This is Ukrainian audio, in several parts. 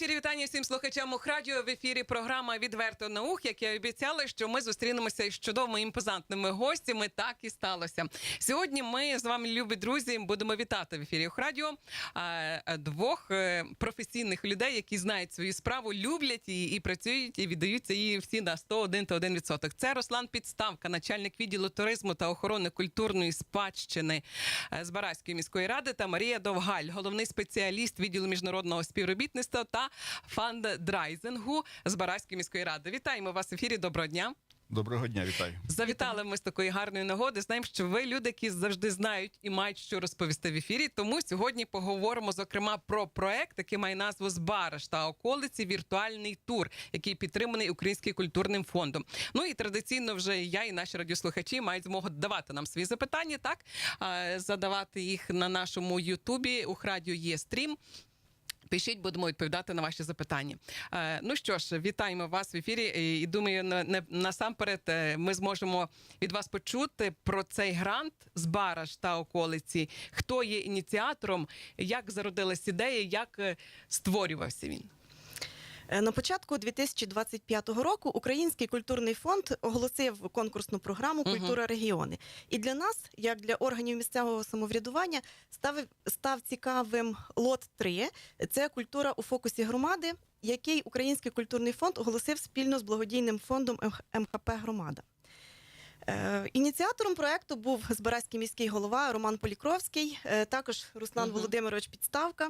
щирі вітання всім слухачам Ухрадіо. В ефірі програма Відверто наук. Як я обіцяла, що ми зустрінемося із чудовими імпозантними гостями. Так і сталося. Сьогодні ми з вами, любі друзі, будемо вітати в ефірі Ухрадіо двох е, професійних людей, які знають свою справу, люблять її і працюють, і віддаються їй всі на 101 та 1%. Це Руслан Підставка, начальник відділу туризму та охорони культурної спадщини е, з Бараської міської ради, та Марія Довгаль, головний спеціаліст відділу міжнародного співробітництва та фандрайзингу з Бараської міської ради. Вітаємо вас в ефірі. Доброго дня. Доброго дня, вітаю. Завітали ми з такої гарної нагоди. Знаємо, що ви люди, які завжди знають і мають що розповісти в ефірі. Тому сьогодні поговоримо зокрема про проект, який має назву Збараж та околиці віртуальний тур, який підтриманий Українським культурним фондом. Ну і традиційно вже я і наші радіослухачі мають змогу давати нам свої запитання, так задавати їх на нашому Ютубі. У радіо є стрім. Пишіть, будемо відповідати на ваші запитання. Е, ну що ж, вітаємо вас в ефірі. І, думаю, на, насамперед е, ми зможемо від вас почути про цей грант з Бараж та околиці. Хто є ініціатором, як зародилась ідея, як е, створювався він. Е, На початку 2025 року Український культурний фонд оголосив конкурсну програму Культура регіони. І для нас, як для органів місцевого самоврядування, став, став цікавим лот 3 це культура у фокусі громади, який Український культурний фонд оголосив спільно з благодійним фондом МХ- МХП Громада. Е, Ініціатором проекту був Збаразький міський голова Роман Полікровський, е, також Руслан Мгм. Володимирович Підставка.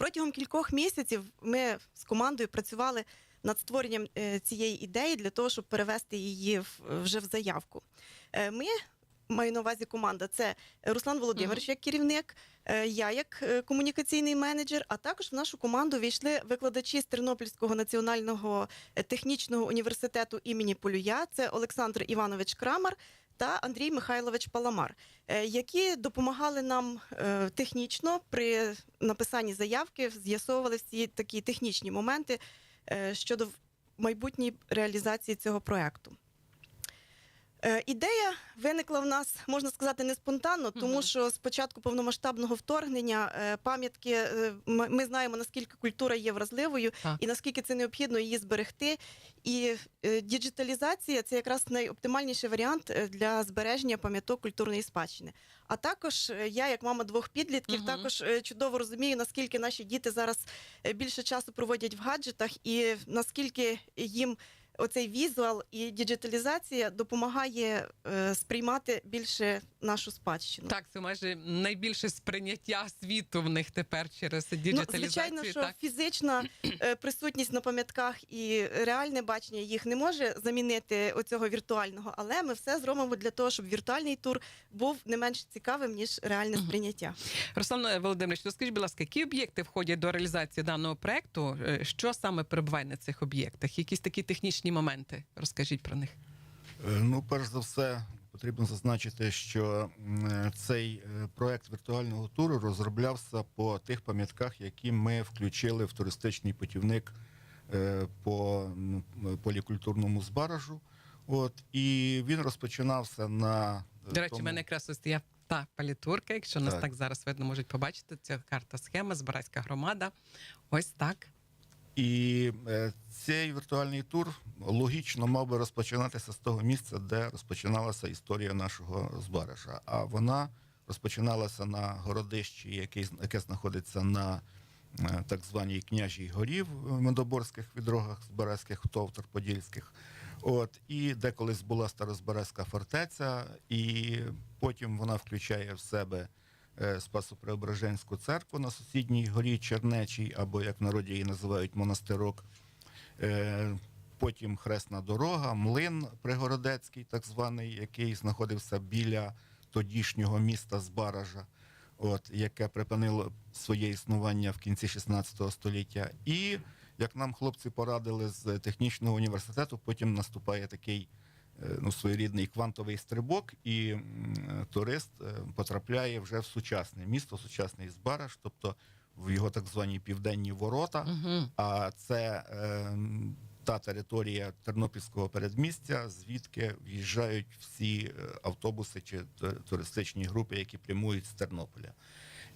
Протягом кількох місяців ми з командою працювали над створенням е, цієї ідеї для того, щоб перевести її вже в заявку. Е, Ми маю на увазі команда. Це Руслан Володимирович як керівник, е, я як комунікаційний менеджер. А також в нашу команду війшли викладачі з Тернопільського національного технічного університету імені Полюя. Це Олександр Іванович Крамар. Та Андрій Михайлович Паламар, е, які допомагали нам е, технічно при написанні заявки, з'ясовували всі такі технічні моменти е, щодо майбутньої реалізації цього проекту. Е, Ідея виникла в нас, можна сказати, не спонтанно, тому Мгм. що з початку повномасштабного вторгнення е, пам'ятки е, ми знаємо наскільки культура є вразливою Так. і наскільки це необхідно її зберегти. І діджиталізація це якраз найоптимальніший варіант для збереження пам'яток культурної спадщини. А також я, як мама двох підлітків, Мгм. також чудово розумію, наскільки наші діти зараз більше часу проводять в гаджетах, і наскільки їм оцей візуал і діджиталізація допомагає е, сприймати більше нашу спадщину. Так, це майже найбільше сприйняття світу в них тепер через Ну, діджиталізацію. звичайно, що так. фізична е, присутність на пам'ятках і реальне бачення їх не може замінити оцього віртуального, але ми все зробимо для того, щоб віртуальний тур був не менш цікавим ніж реальне сприйняття. Руслан Володимирович, розкажіть, будь ласка, які об'єкти входять до реалізації даного проекту? Е, Що саме перебуває на цих об'єктах? Якісь такі технічні моменти? Розкажіть про них. Е, Ну, перш за все, потрібно зазначити, що е, цей е, проект віртуального туру розроблявся по тих пам'ятках, які ми включили в туристичний путівник по полікультурному збаражу. От і він розпочинався на До речі, тому- мене якраз ось є та палітурка. Якщо нас Так. так зараз видно, можуть побачити. Це карта схема, Збаразька громада. Ось так. І е, цей віртуальний тур логічно мав би розпочинатися з того місця, де розпочиналася історія нашого збаража. А вона розпочиналася на городищі, яке, яке знаходиться на е, так званій княжій горі в Медоборських відрогах Збаразьких, Товтер, Подільських. От, і де колись була Старозбаразька фортеця, і потім вона включає в себе е, Спасо-Преображенську церкву на сусідній горі Чернечій, або як в народі її називають монастирок. Е, Потім хресна дорога, млин Пригородецький, так званий, який знаходився біля тодішнього міста Збаража, от, яке припинило своє існування в кінці 16 століття. І, як нам хлопці порадили з технічного університету, потім наступає такий е, ну, своєрідний квантовий стрибок, і турист е, потрапляє вже в сучасне місто, сучасний Збараж, тобто в його так звані південні ворота. Угу. А це е, та територія Тернопільського передмістя, звідки в'їжджають всі е, автобуси чи туристичні групи, які прямують з Тернополя.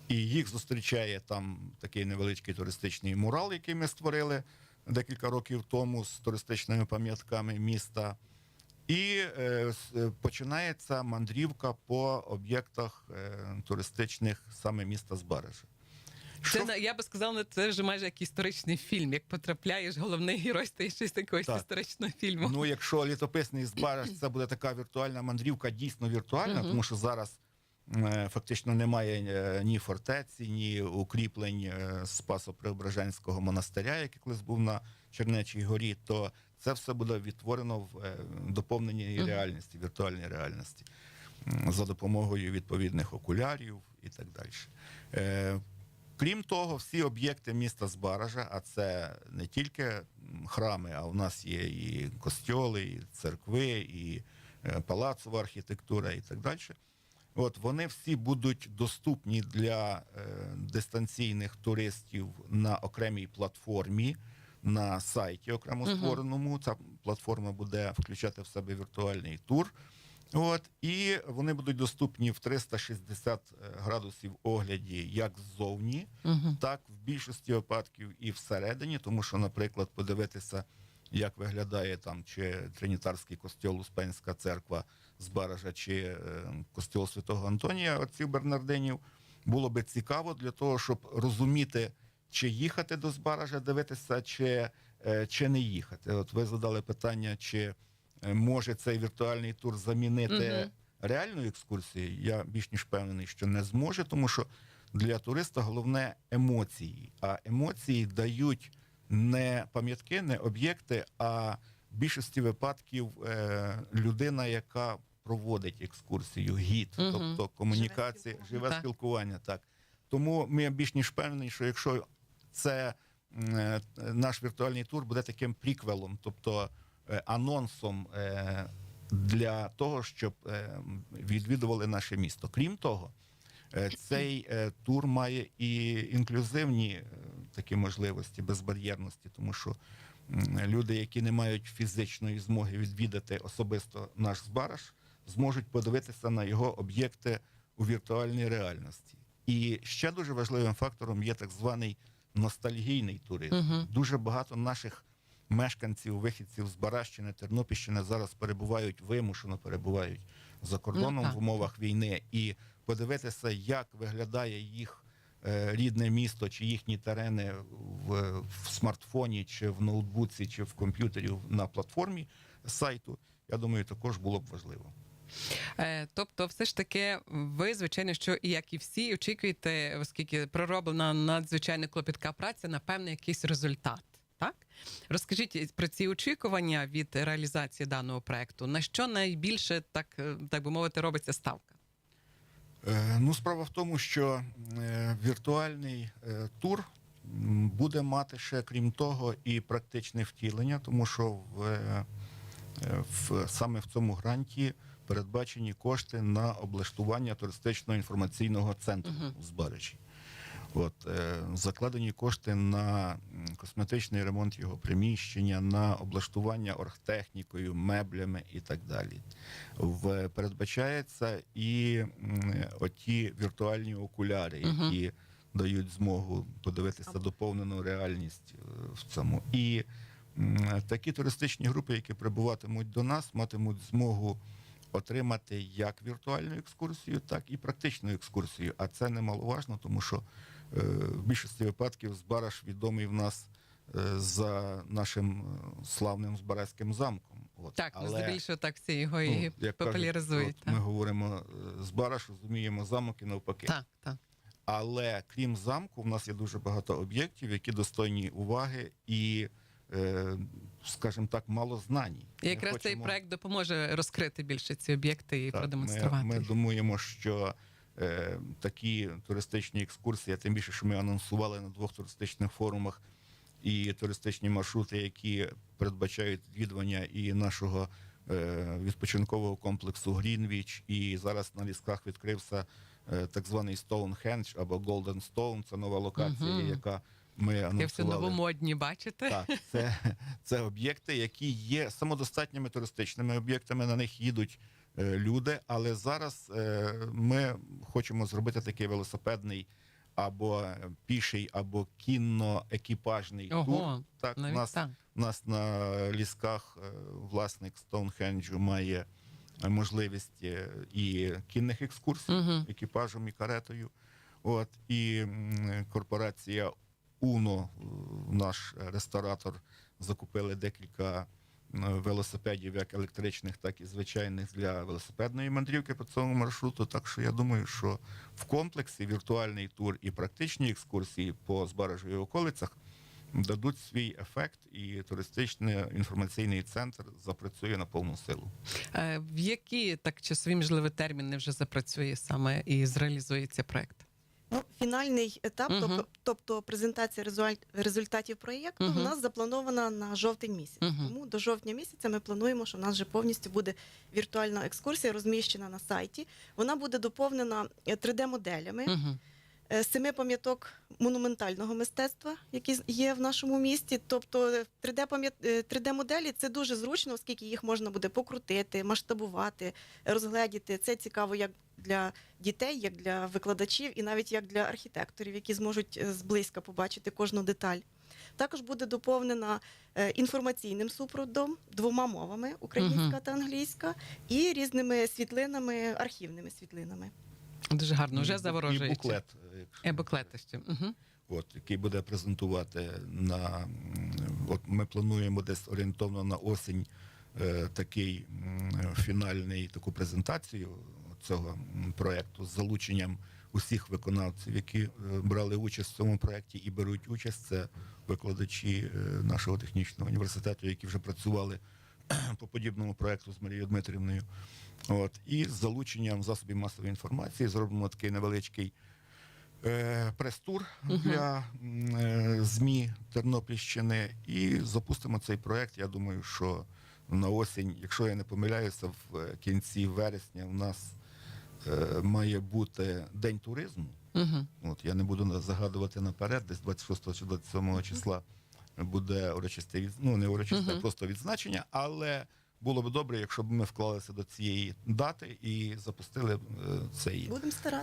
І їх зустрічає там такий невеличкий туристичний мурал, який ми створили декілька років тому з туристичними пам'ятками міста. І е, е, починається мандрівка по об'єктах е, туристичних саме міста Збаража. Це на- я би сказала, це вже майже як історичний фільм. Як потрапляєш, головний герой стає щось якогось Так. історичного фільму. Ну, якщо літописний збараж, це буде така віртуальна мандрівка, дійсно віртуальна, тому що зараз е, фактично немає ні фортеці, ні укріплень е, Спасо-Преображенського монастиря, який колись був на Чернечій горі, то це все буде відтворено в е, доповненій реальності, віртуальній реальності за допомогою відповідних окулярів і так далі. Е, Крім того, всі об'єкти міста Збаража, а це не тільки храми, а у нас є і костьоли, і церкви, і е, палацова архітектура, і так далі. От вони всі будуть доступні для дистанційних туристів на окремій платформі на сайті окремо створеному. Ця платформа буде включати в себе віртуальний тур. От, і вони будуть доступні в 360 градусів огляді як ззовні, Угу. так в більшості випадків і всередині, тому що, наприклад, подивитися, як виглядає там чи Тринітарський костьол Успенська церква з Баража, чи е, костьол Святого Антонія, отців Бернардинів, було би цікаво для того, щоб розуміти, чи їхати до Збаража, дивитися, чи, е, чи не їхати. От ви задали питання, чи е, може цей віртуальний тур замінити Мгм. реальну екскурсію. Я більш ніж впевнений, що не зможе, тому що для туриста головне емоції. А емоції дають не пам'ятки, не об'єкти, а в більшості випадків е, людина, яка проводить екскурсію, гід, Мгм. тобто комунікація, Живе живе спілкування. Так тому ми більш ніж впевнені, що якщо це е, наш віртуальний тур буде таким приквелом, тобто е, анонсом е, для того, щоб відвідували наше місто. Крім того, цей тур має і інклюзивні такі можливості безбар'єрності, тому що люди, які не мають фізичної змоги відвідати особисто наш збараж, зможуть подивитися на його об'єкти у віртуальній реальності. І ще дуже важливим фактором є так званий ностальгійний туризм. Мгм. Дуже багато наших мешканців, вихідців з Баращини, Тернопільщини зараз перебувають вимушено перебувають за кордоном Ну, в умовах війни, і подивитися, як виглядає їх е, рідне місто чи їхні терени в, в смартфоні, чи в ноутбуці, чи в комп'ютері на платформі сайту. Я думаю, також було б важливо. Е, тобто, все ж таки, ви, звичайно, що і як і всі, очікуєте, оскільки пророблена надзвичайно клопітка праця, на певний якийсь результат. Так розкажіть про ці очікування від реалізації даного проекту. На що найбільше так, е, так би мовити, робиться ставка? Е, Ну, справа в тому, що віртуальний тур буде мати ще, крім того, і практичне втілення, тому що в, в, саме в цьому гранті передбачені кошти на облаштування туристичного інформаційного центру Мгм. в Збаричі. От, е, закладені кошти на косметичний ремонт його приміщення, на облаштування оргтехнікою, меблями і так далі. В, передбачається і м, оті віртуальні окуляри, які дають змогу подивитися доповнену реальність е, в цьому. І м, такі туристичні групи, які прибуватимуть до нас, матимуть змогу отримати як віртуальну екскурсію, так і практичну екскурсію. А це немаловажно, тому що е, в більшості випадків Збараж відомий в нас е, за нашим е, славним Збаразьким замком. От. Так, ну, Але, здебільшого так всі його ну, і як кажуть, популяризують. от ми говоримо е, Збараж, розуміємо замок і навпаки. так, так. Але крім замку, в нас є дуже багато об'єктів, які достойні уваги і, скажімо так, мало знані. І якраз цей проект допоможе розкрити більше ці об'єкти і продемонструвати. Ми, ми думаємо, що е, такі туристичні екскурсії, тим більше, що ми анонсували на двох туристичних форумах і туристичні маршрути, які передбачають відвідування і нашого е, відпочинкового комплексу Грінвіч, і зараз на лісках відкрився е, так званий Stonehenge або Golden Stone. Це нова локація, Мгм. яка ми Я все новомодні, бачите? Так, це, це об'єкти, які є самодостатніми туристичними об'єктами. На них їдуть е, люди. Але зараз е, ми хочемо зробити такий велосипедний або піший, або кінно-екіпажний тур. Ого, Так, у навіть нас так. у нас на лісках е, власник Стоунхенджу має можливість і кінних екскурсій Мгм. екіпажем і каретою. От і корпорація Уно, е, наш ресторатор, закупили декілька е, велосипедів, як електричних, так і звичайних для велосипедної мандрівки по цьому маршруту. Так що я думаю, що в комплексі віртуальний тур і практичні екскурсії по Збаражу і околицях дадуть свій ефект, і туристичний інформаційний центр запрацює на повну силу. Е, В які так часові можливо терміни вже запрацює саме і зреалізується проект? Ну, фінальний етап, Мгм. тобто, тобто презентація резуль- результатів проєкту, Мгм. у нас запланована на жовтень місяць. Мгм. Тому до жовтня місяця ми плануємо, що в нас вже повністю буде віртуальна екскурсія, розміщена на сайті. Вона буде доповнена 3D-моделями. Угу. е, семи пам'яток монументального мистецтва, які є в нашому місті. Тобто е, 3D пам'ят- е, 3D-моделі це дуже зручно, оскільки їх можна буде покрутити, масштабувати, розгледіти. Це цікаво як для дітей, як для викладачів, і навіть як для архітекторів, які зможуть е, зблизька побачити кожну деталь. Також буде доповнена е, інформаційним супроводом двома мовами українська та англійська, і різними світлинами, архівними світлинами. Дуже гарно, вже заворожуючи. І буклет. е, якщо Е, буклети ще. Угу. от, який буде презентувати на от ми плануємо десь орієнтовно на осінь е, такий м, фінальний таку презентацію цього проекту з залученням усіх виконавців, які е, брали участь в цьому проекті і беруть участь. Це викладачі е, нашого технічного університету, які вже працювали по подібному проекту з Марією Дмитрівною. От і з залученням засобів масової інформації зробимо такий невеличкий е, прес-тур для е, ЗМІ Тернопільщини і запустимо цей проект. Я думаю, що на осінь, якщо я не помиляюся, в кінці вересня у нас має бути день туризму. Угу. От я не буду загадувати наперед, десь 26 чи 27 числа буде урочисте від... ну не урочисте, а просто відзначення. Але було б добре, якщо б ми вклалися до цієї дати і запустили е, цей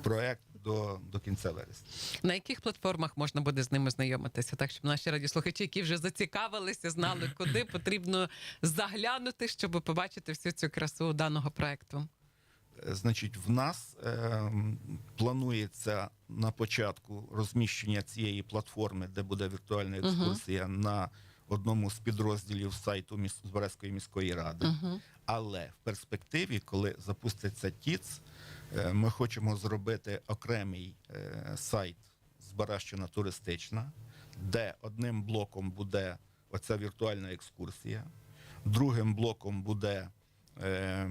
проект до, до кінця вересня. На яких платформах можна буде з ними знайомитися, так щоб наші радіослухачі, які вже зацікавилися, знали, куди потрібно заглянути, щоб побачити всю цю красу даного проекту? Значить, в нас е, планується на початку розміщення цієї платформи, де буде віртуальна екскурсія на одному з підрозділів сайту міс... Міської ради. Угу. Але в перспективі, коли запуститься ТІЦ, е, ми хочемо зробити окремий е, сайт Збаращина туристична, де одним блоком буде оця віртуальна екскурсія, другим блоком буде е,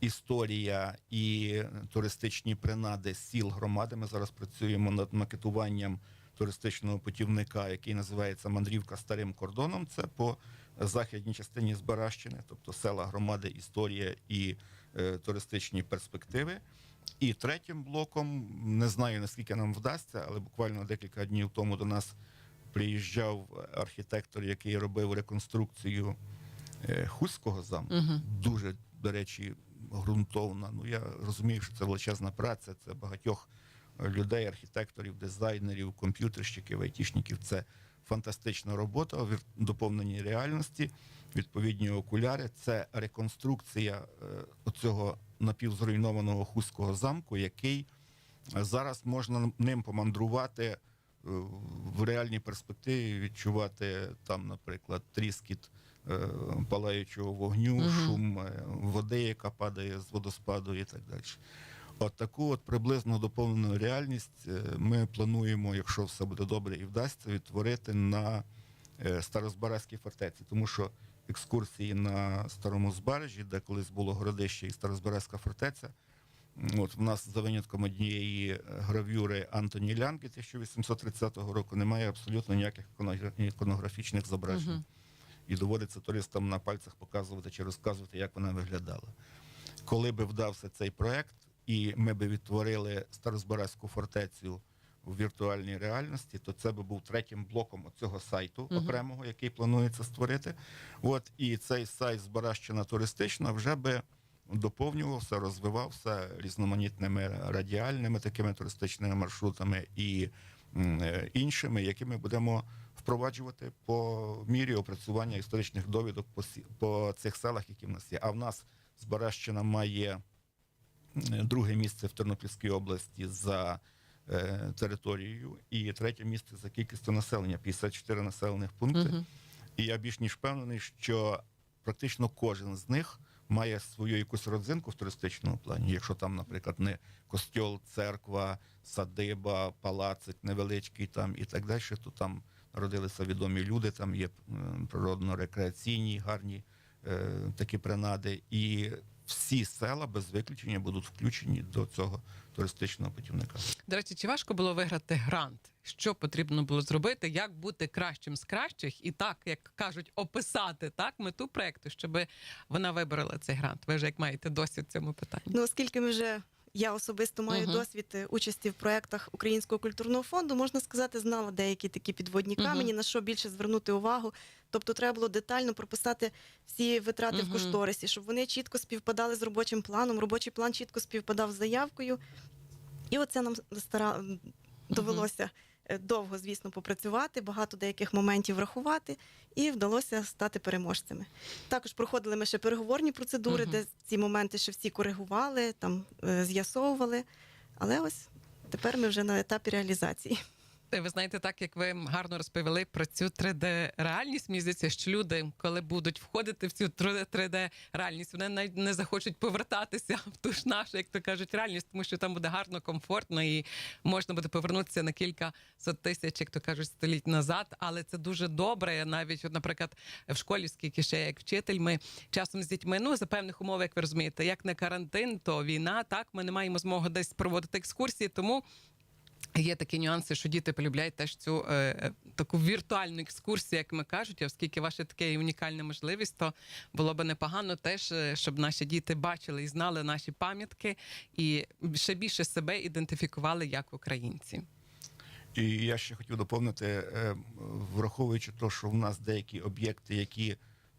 історія і туристичні принади сіл громади. Ми зараз працюємо над макетуванням туристичного путівника, який називається Мандрівка старим кордоном. Це по західній частині Збаращини, тобто села громади, історія і е, туристичні перспективи. І третім блоком, не знаю наскільки нам вдасться, але буквально декілька днів тому до нас приїжджав архітектор, який робив реконструкцію е, Хуського замку. Угу. Дуже, до речі, ґрунтовна. Ну я розумію, що це величезна праця, це багатьох е, людей, архітекторів, дизайнерів, комп'ютерщиків, айтішників. Це фантастична робота в доповненій реальності. Відповідні окуляри. Це реконструкція е, оцього напівзруйнованого хуського замку, який е, зараз можна ним помандрувати е, в реальній перспективі, відчувати там, наприклад, тріскіт е, палаючого вогню, Мгм. шум е, води, яка падає з водоспаду і так далі. От таку от приблизно доповнену реальність е, ми плануємо, якщо все буде добре і вдасться, відтворити на е, Старозбаразькій фортеці, тому що екскурсії на старому збережжі, де колись було городище і Старозбаразька фортеця. От в нас за винятком однієї е, гравюри Антоні Лянки 1830 року немає абсолютно ніяких іконографічних зображень. Мгм. І доводиться туристам на пальцях показувати чи розказувати, як вона виглядала. Коли би вдався цей проект, і ми би відтворили Старозбаразьку фортецю у віртуальній реальності, то це би був третім блоком цього сайту Мгм. окремого, який планується створити. От і цей сайт Збаращина туристична вже би доповнювався, розвивався різноманітними радіальними такими туристичними маршрутами і е, іншими, які ми будемо впроваджувати по мірі опрацювання історичних довідок по, сі- по цих селах, які в нас є. А в нас Збаращина має друге місце в Тернопільській області за е, територією і третє місце за кількістю населення 54 населених пункти. Мгм. І я більш ніж впевнений, що практично кожен з них має свою якусь родзинку в туристичному плані. Якщо там, наприклад, не костьол, церква, садиба, палацик невеличкий там і так далі, то там народилися відомі люди, там є е, природно-рекреаційні, гарні е, такі принади. І всі села без виключення будуть включені до цього туристичного путівника. До речі, чи важко було виграти грант? Що потрібно було зробити? Як бути кращим з кращих, і так як кажуть, описати так мету проекту, щоб вона виборола цей грант? Ви вже як маєте досвід в цьому питанні? Ну, оскільки ми вже я особисто маю Мгм. досвід е, участі в проєктах Українського культурного фонду, можна сказати, знала деякі такі підводні камені, на що більше звернути увагу. Тобто, треба було детально прописати всі витрати Мгм. в кошторисі, щоб вони чітко співпадали з робочим планом. Робочий план чітко співпадав з заявкою. І оце нам стара... довелося е, довго, звісно, попрацювати, багато деяких моментів врахувати, і вдалося стати переможцями. Також проходили ми ще переговорні процедури, угу. де ці моменти ще всі коригували, там е, з'ясовували. Але ось тепер ми вже на етапі реалізації. Ви знаєте, так як ви гарно розповіли про цю 3D-реальність, мені здається, що люди, коли будуть входити в цю 3D-реальність, вони навіть не захочуть повертатися в ту ж нашу, як то кажуть, реальність, тому що там буде гарно, комфортно і можна буде повернутися на кілька сот тисяч, як то кажуть, століть назад. Але це дуже добре. Навіть, от, наприклад, в школі, скільки ще як вчитель, ми часом з дітьми, ну за певних умов, як ви розумієте, як не карантин, то війна. Так, ми не маємо змоги десь проводити екскурсії, тому. Є такі нюанси, що діти полюбляють теж цю е, е, таку віртуальну екскурсію, як ми кажуть. Оскільки ваша таке унікальна можливість, то було би непогано теж, е, щоб наші діти бачили і знали наші пам'ятки, і ще більше себе ідентифікували як українці. І я ще хотів доповнити, е, враховуючи те, що в нас деякі об'єкти, які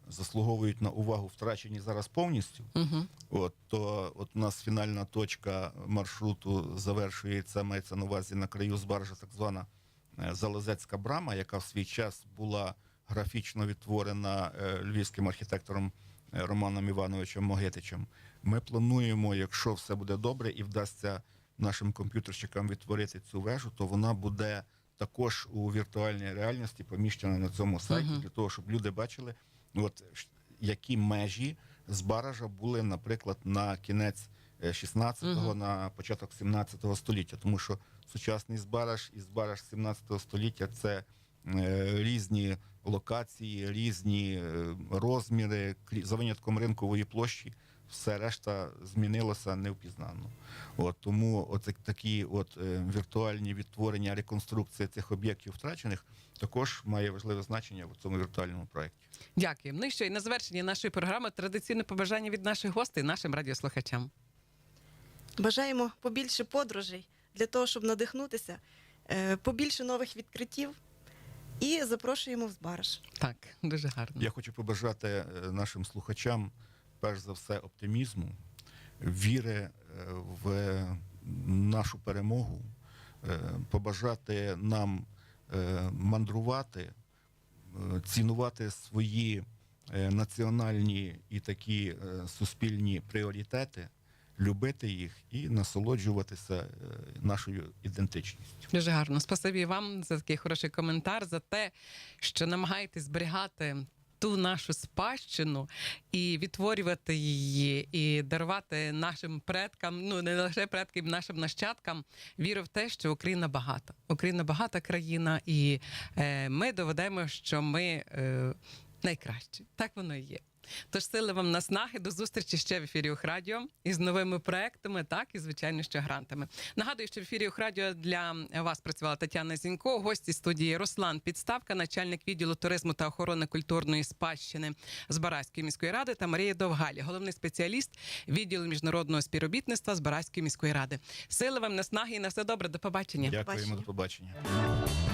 заслуговують на увагу, втрачені зараз повністю. Угу. От то от у нас фінальна точка маршруту завершується, мається на увазі на краю збаржа, так звана е, Залозецька брама, яка в свій час була графічно відтворена е, львівським архітектором е, Романом Івановичем Могитичем. Ми плануємо, якщо все буде добре і вдасться нашим комп'ютерщикам відтворити цю вежу, то вона буде також у віртуальній реальності поміщена на цьому сайті Мгм. для того, щоб люди бачили, от які межі з баража були, наприклад, на кінець 16-го, угу. на початок 17-го століття, тому що сучасний збараж і збараж 17-го століття це е, різні локації, різні е, розміри, за винятком ринкової площі. Все решта змінилося невпізнано. От тому оце такі от е, віртуальні відтворення, реконструкція цих об'єктів втрачених також має важливе значення в цьому віртуальному проєкті. Дякую. Ну і що і на завершення нашої програми традиційне побажання від наших гостей, нашим радіослухачам. Бажаємо побільше подорожей для того, щоб надихнутися, е, побільше нових відкриттів. І запрошуємо в Збараж. Так, дуже гарно. Я хочу побажати е, нашим слухачам, перш за все, оптимізму, віри е, в нашу перемогу, е, побажати нам е, мандрувати, цінувати свої національні і такі суспільні пріоритети, любити їх і насолоджуватися нашою ідентичністю. Дуже гарно. Спасибі вам за такий хороший коментар, за те, що намагаєтесь зберігати ту нашу спадщину і відтворювати її, і дарувати нашим предкам, ну не лише предкам, нашим нащадкам віру в те, що Україна багата. Україна багата країна, і е, ми доведемо, що ми е, найкращі. Так воно і є. Тож сили вам наснаги до зустрічі ще в ефірі Охрадіо із новими проектами, так і звичайно ще грантами. Нагадую, що в ефірі Охрадіо для вас працювала Тетяна Зінько, гості студії Руслан Підставка, начальник відділу туризму та охорони культурної спадщини з Бараської міської ради та Марія Довгалі, головний спеціаліст відділу міжнародного співробітництва з Бараської міської ради. Сили вам наснаги і на все добре. До побачення. Дякуємо, побачення. до побачення.